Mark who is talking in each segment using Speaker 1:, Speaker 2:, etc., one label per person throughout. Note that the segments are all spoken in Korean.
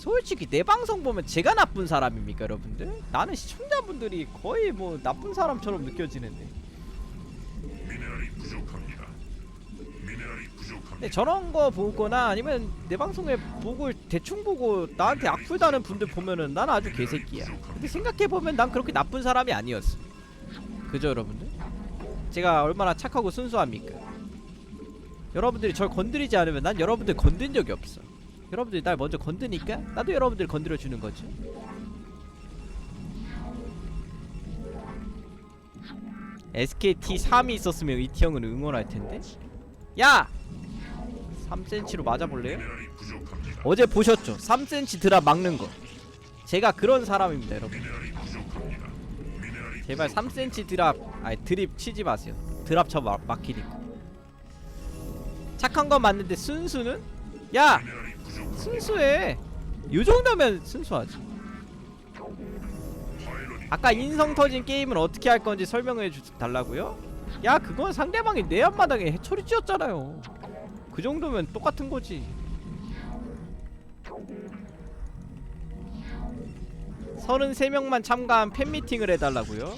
Speaker 1: 솔직히 내 방송 보면 제가 나쁜 사람입니까 여러분들? 나는 시청자분들이 거의 뭐 나쁜 사람처럼 느껴지는데
Speaker 2: 미네랄이 부족합니다. 미네랄이 부족합니다.
Speaker 1: 근데 저런 거 보거나 아니면 내 방송에 보고 대충 보고 나한테 악플 다는 분들 보면은 난 아주 개새끼야 근데 생각해보면 난 그렇게 나쁜 사람이 아니었어 그죠 여러분들? 제가 얼마나 착하고 순수합니까 여러분들이 절 건드리지 않으면 난 여러분들 건든 적이 없어 여러분들이 날 먼저 건드니까 나도 여러분들 건드려 주는 거지 SKT 3이 있었으면 이티 형은 응원할 텐데 야! 3cm로 맞아볼래요? 어제 보셨죠? 3cm 드랍 막는 거 제가 그런 사람입니다 여러분 제발 3cm 드랍 아니 드립 치지 마세요 드랍 쳐 막, 막히니까 착한 건 맞는데 순수는? 야! 순수해 요 정도면 순수하지 아까 인성 터진 게임을 어떻게 할 건지 설명해 주 달라고요? 야 그건 상대방이 내 앞마당에 해처리 찌었잖아요 그 정도면 똑같은 거지 33명만 참가한 팬미팅을 해달라고요?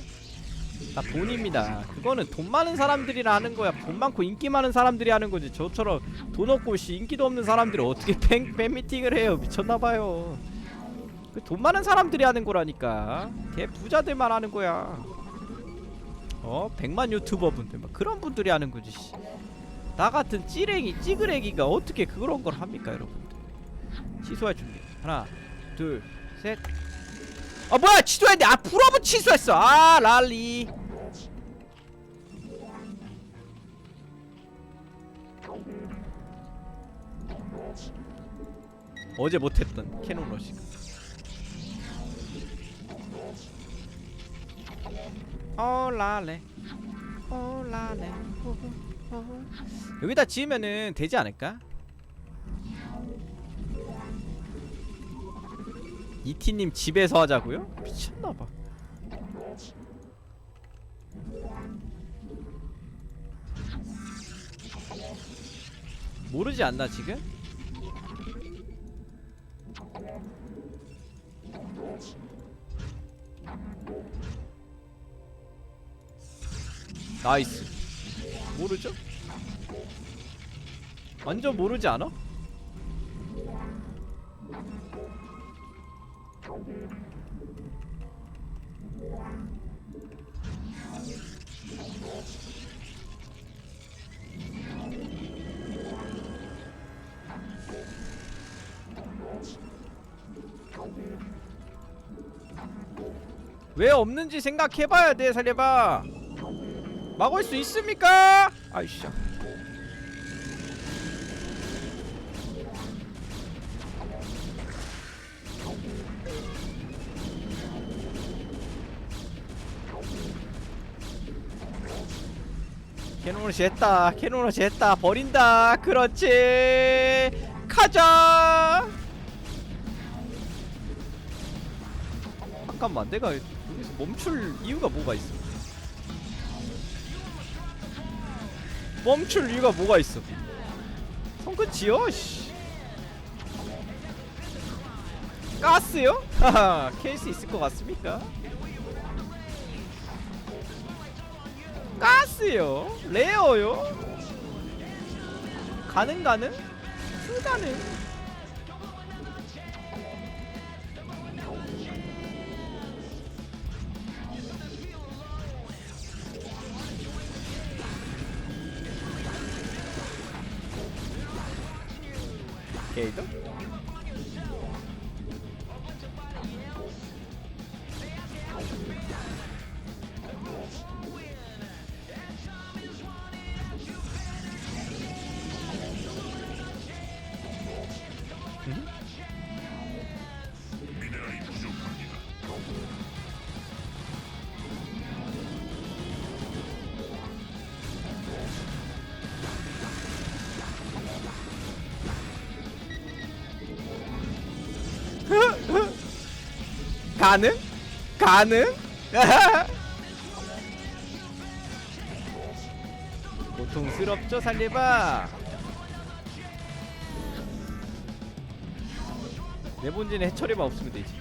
Speaker 1: 나 돈입니다. 그거는 돈 많은 사람들이라 하는 거야. 돈 많고 인기 많은 사람들이 하는 거지. 저처럼 돈 없고 씨 인기도 없는 사람들이 어떻게 팬, 팬미팅을 해요? 미쳤나봐요. 그 돈 많은 사람들이 하는 거라니까. 걔 부자들만 하는 거야. 어? 백만 유튜버 분들 막 그런 분들이 하는 거지 씨. 나 같은 찌랭이 찌그레기가 어떻게 그런 걸 합니까 여러분들? 취소할 준비. 하나 둘셋아 뭐야! 취소했는데 아 풀업은 취소했어. 아 랄리 어제 못했던 캐논 러시가 올라래 올라래. 여기다 지으면은 되지 않을까? 이티님 집에서 하자고요? 미쳤나봐 모르지 않나 지금? 나이스 모르죠? 완전 모르지 않아? 왜 없는지 생각해봐야 돼 살려봐. 막을 수 있습니까? 아이씨. 캐논을 했다 캐논을 했다. 버린다. 그렇지. 가자! 잠깐만 내가 멈출 이유가 뭐가 있어 멈출 이유가 뭐가 있어 손끝이요 씨 가스요? 하하 케이스 있을 것 같습니까? 가스요? 레어요? 가능 가능? 불가능?
Speaker 2: 미네랄이 부족합니다.
Speaker 1: 가능? 가능? 고통스럽죠 살리바 내 본진에 해처리만 없으면 되지.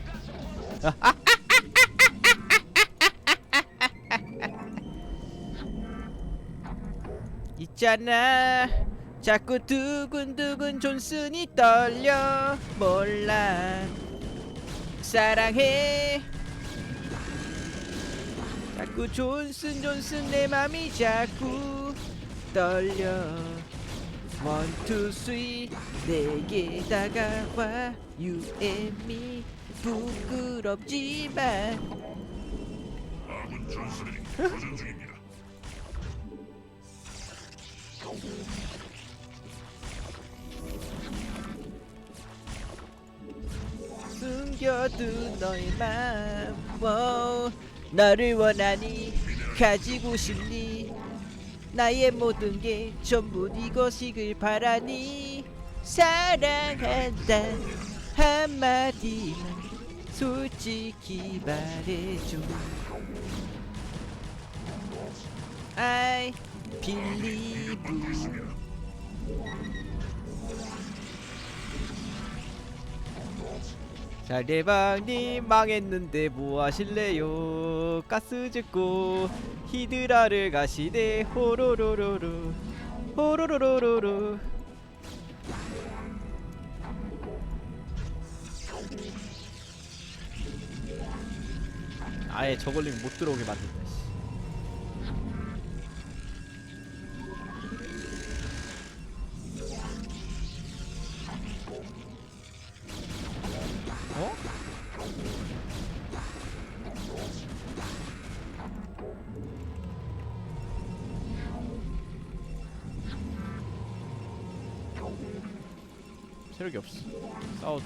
Speaker 1: 있잖아. 자꾸 두근두근 존슨이 떨려. 몰라. 사랑해. 자꾸 존슨 존슨 내 맘이 자꾸 떨려. 원, 투, 쓰리 내게 다가와. You and me 부끄럽지만.
Speaker 2: 아군 중입니다.
Speaker 1: 숨겨둔 너의 맘 wow. 너를 원하니 가지고 싶니 나의 모든 게 전부 네 것이길 바라니. 사랑한다. 한마디만 솔직히 말해줘. I believe 잘대방님 망했는데 뭐 하실래요? 가스 짓고 히드라를 가시네. 호로로로로. 호로로로로로. 아예 저걸링 못 들어오게 만든다 체력이 없어. 싸워.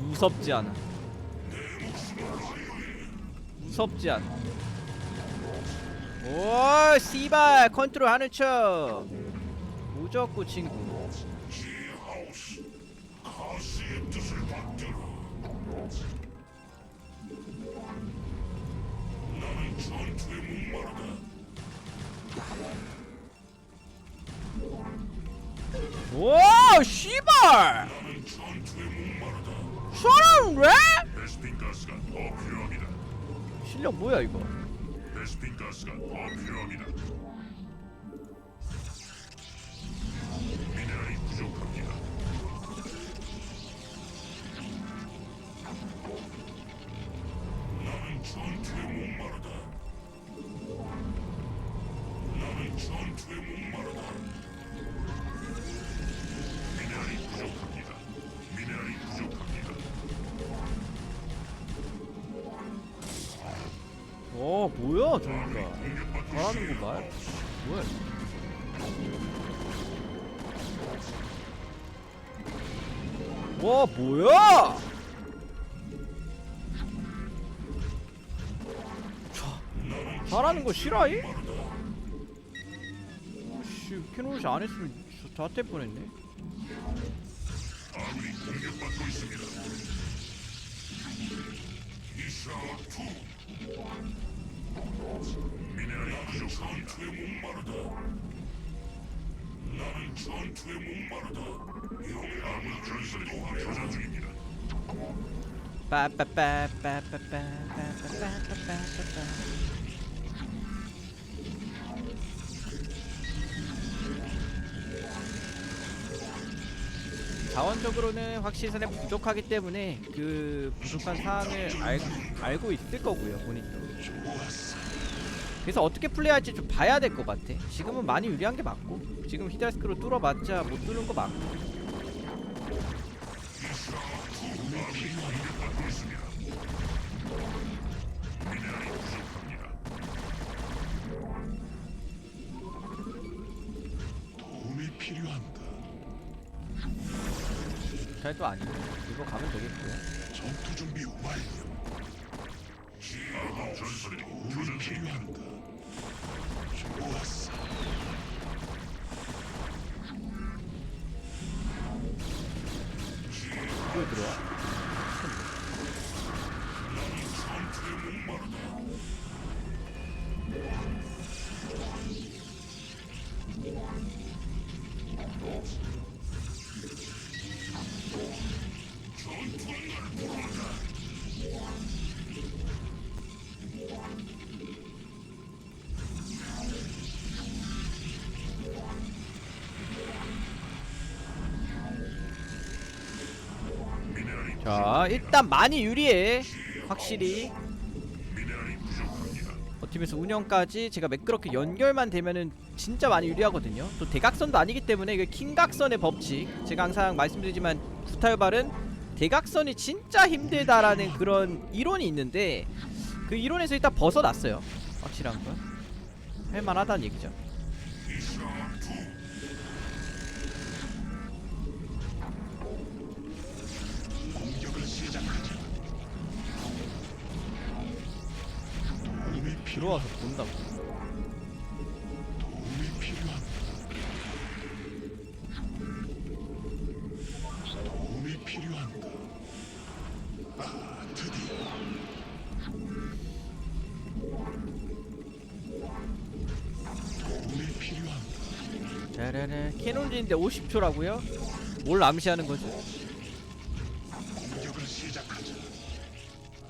Speaker 1: 무섭지 않아. 무섭지 않아. 오, 씨발 컨트롤 하는 척. 무적고 친구. 씨발. 사람 왜? 실력 뭐야 이거? 어, 뭐야 저기가?
Speaker 2: 공격받고
Speaker 1: 잘하는구만. 뭐야? 와, 뭐야? 자, 잘하는 거 싫어해? 씨, 캐노시 안 했으면 저 자퇴 뻔했네.
Speaker 2: 아군이 공격받고 있습니다. 이샤와 투 미네랄이 부족합니다. 전투에 목마르다. 나는 전투에 목마르다. 아군 전설이 교전 중입니다.
Speaker 1: 빠빠빠빠빠빠빠빠빠빠빠빠. 자원적으로는 확실선에 부족하기 때문에 그 부족한 사항을 알, 알고 있을 거고요 본인도 그래서 어떻게 플레이할지 좀 봐야 될 것 같아 지금은 많이 유리한 게 맞고 지금 히달스크로 뚫어봤자 못 뚫는 거 맞고
Speaker 2: 필요한다.
Speaker 1: 잘도 아니고 이거 가면 되겠고요
Speaker 2: 전투 준비 완료.
Speaker 1: 是这样的。 자 일단 많이 유리해. 확실히. 버티면서 운영까지 제가 매끄럽게 연결만 되면은 진짜 많이 유리하거든요. 또 대각선도 아니기 때문에 이게 킹각선의 법칙. 제가 항상 말씀드리지만 구타유발은 대각선이 진짜 힘들다라는 그런 이론이 있는데 그 이론에서 일단 벗어났어요. 확실한 건. 할만하다는 얘기죠
Speaker 2: 필요
Speaker 1: 들어와서 본다고
Speaker 2: 도움이 필요한 도움이 필요한가? 아 드디어 도움이 필요한가?
Speaker 1: 자라라 캐논진인데 50초라고요? 뭘 암시하는 거죠?
Speaker 2: 공격을 시작하자.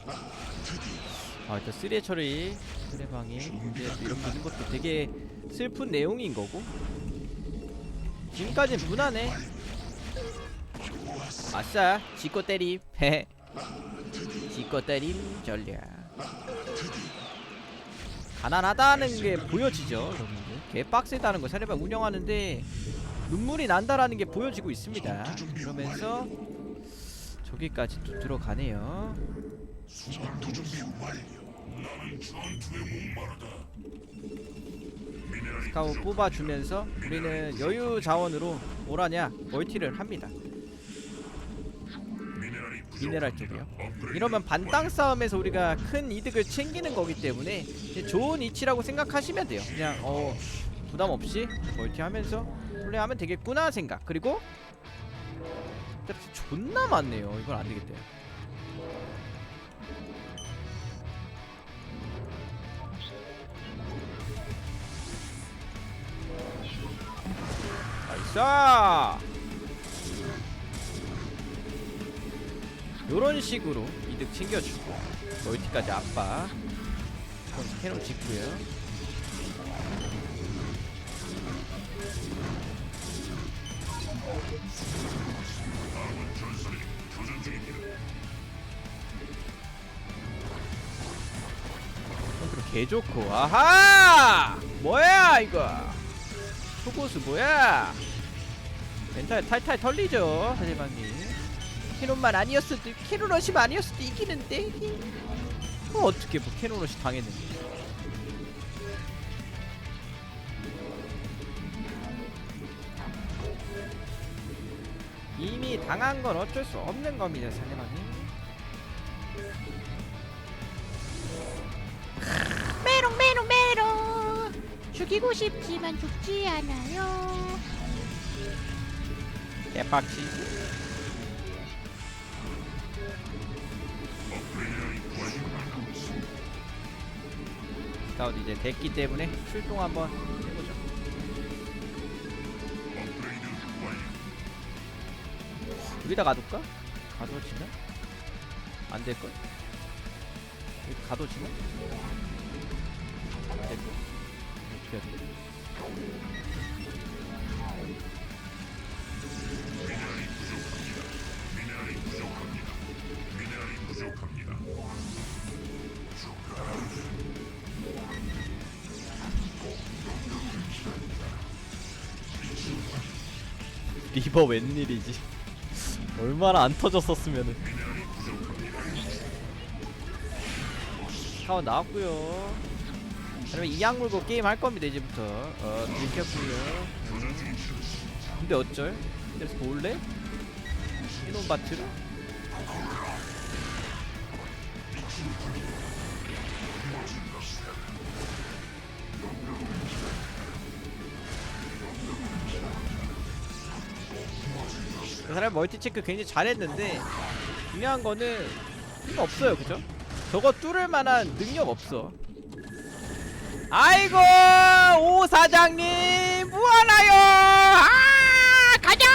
Speaker 2: 아 드디어
Speaker 1: 아 일단 쓰레 처리 쓰레방이 이제 이렇게 있는 것도 되게 슬픈 내용인 거고. 지금까진 무난해. 아싸 지꺼 때림. 헤 지꺼 때림 전략. 가난하다는 게 보여지죠. 여러분들 개빡세다는 거 사례방 운영하는데 눈물이 난다라는 게 보여지고 있습니다. 그러면서 저기까지 또 들어가네요. 스카우 뽑아주면서 우리는 여유 자원으로 뭐라냐 멀티를 합니다.
Speaker 2: 미네랄
Speaker 1: 쪽이요? 이러면 반땅 싸움에서 우리가 큰 이득을 챙기는 거기 때문에 좋은 위치라고 생각하시면 돼요. 그냥 어 부담 없이 멀티하면서 플레이하면 되겠구나 생각. 그리고 존나 많네요. 이건 안 되겠다 나 이스 요런 식으로 이득 챙겨주고 멀티까지 압박. 그럼 캐논 짓고요. 개 좋고. 아하! 뭐야 이거? 초고수 뭐야 멘탈 탈탈 털리죠 사제방님 캐논만 아니었어도 캐논러시만 아니었어도 이기는데. 어, 어떻게 뭐 캐논러시 당했는데 이미 당한 건 어쩔 수 없는 겁니다 사제방님
Speaker 3: 메롱 메롱 메롱. 죽이고 싶지만 죽지 않아요
Speaker 1: 개빡치 스카우트 이제 됐기 때문에 출동 한번 해보죠. 여기다 가둘까? 가둬지나? 안 될걸? 여기 가둬지나? 안 될걸? 어떻게 해야 돼? 리버 웬일이지? 얼마나 안 터졌었으면은 타워 나왔고요 그러면 이악 물고 게임 할 겁니다 이제부터 어 들켰고요 근데 어쩔? 그래서 볼래? 이놈 바트를? 그 사람 멀티 체크 굉장히 잘했는데 중요한 거는 힘 없어요 그죠? 저거 뚫을 만한 능력 없어. 아이고 오 사장님 뭐하나요 아 가자!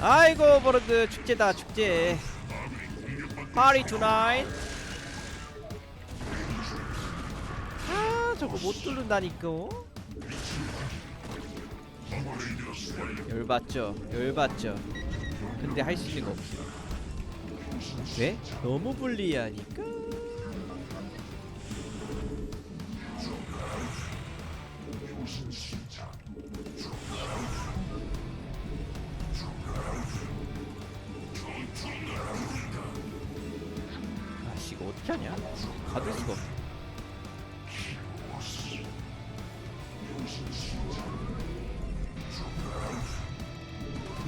Speaker 1: 아이고 버러드 축제다 축제. 파리 투나잇. 아 저거 못 뚫는다니까 열받죠. 열받죠. 근데 할 수 있는 거 없어 왜? 너무 불리하니까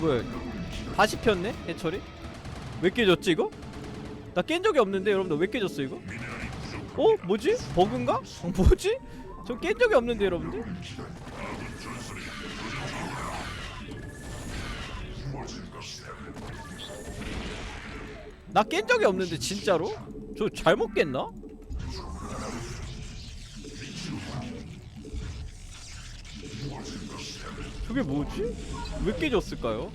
Speaker 1: 뭐야 다시 폈네 해철이 왜 깨졌지 이거? 나 깬 적이 없는데 여러분들 왜 깨졌어 이거? 어? 뭐지? 버그인가? 어, 뭐지? 저 깬 적이 없는데 여러분들? 나 깬 적이 없는데 진짜로? 저 잘못 깼나? 저게 뭐지? 왜 깨졌을까요?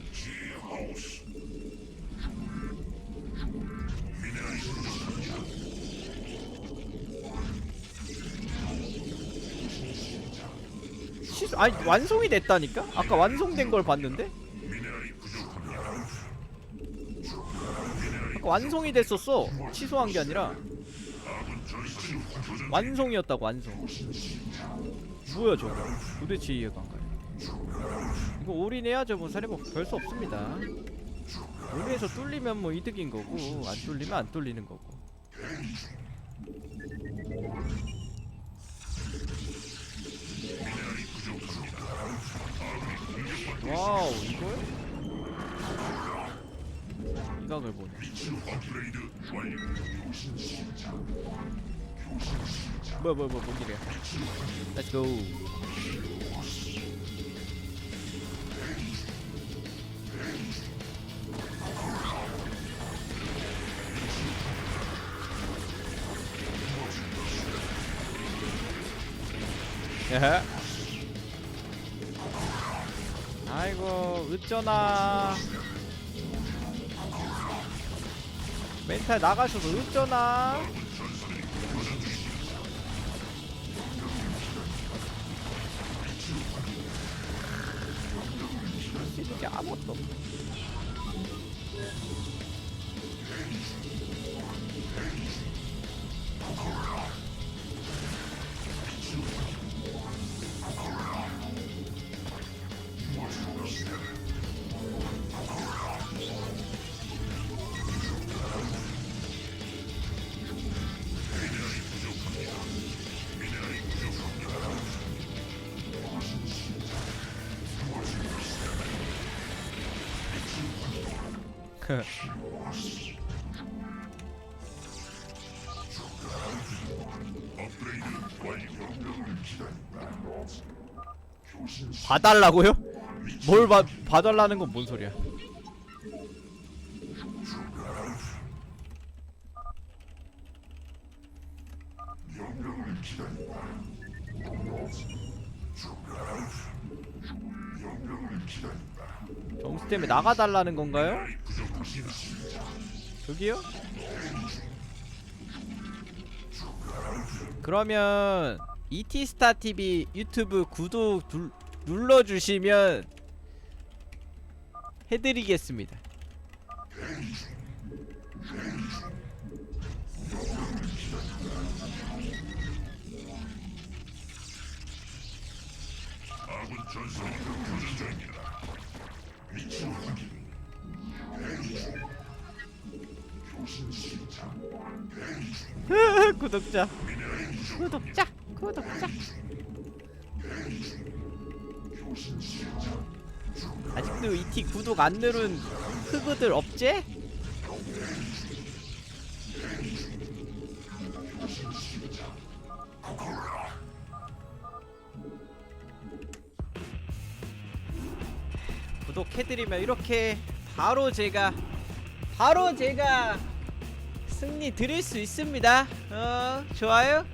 Speaker 1: 취소 아니 완성이 됐다니까? 아까 완성된 걸 봤는데? 아까 완성이 됐었어 취소한 게 아니라 완성이었다고 완성 뭐야 저거 도대체 이해가 이거 올인해야죠. 뭐 사례 뭐별수 없습니다. 올인해서 뚫리면 뭐 이득인 거고 안 뚫리면 안 뚫리는 거고. 와우 이걸? 이 각을 보네. 뭐야 뭐야 뭐야 뭔 일이야? 에 헤. 아이고 어쩌나. 멘탈 나가셔서 어쩌나. 이게 아무것도 없네 봐달라고요? 뭘 봐, 봐달라는 건 뭔 소리야? 때문에 나가달라는 건가요? 저기요? 그러면 이티스타 TV 유튜브 구독 둘, 눌러주시면 해드리겠습니다.
Speaker 2: 아군 전선이 교전 중입니다.
Speaker 1: 구독자.
Speaker 3: 구독자 구독자
Speaker 2: 시작.
Speaker 1: 아직도 이티 구독 안 누른 흑우들 없제? 구독해드리면 이렇게 바로 제가 바로 제가 승리 드릴 수 있습니다. 어 좋아요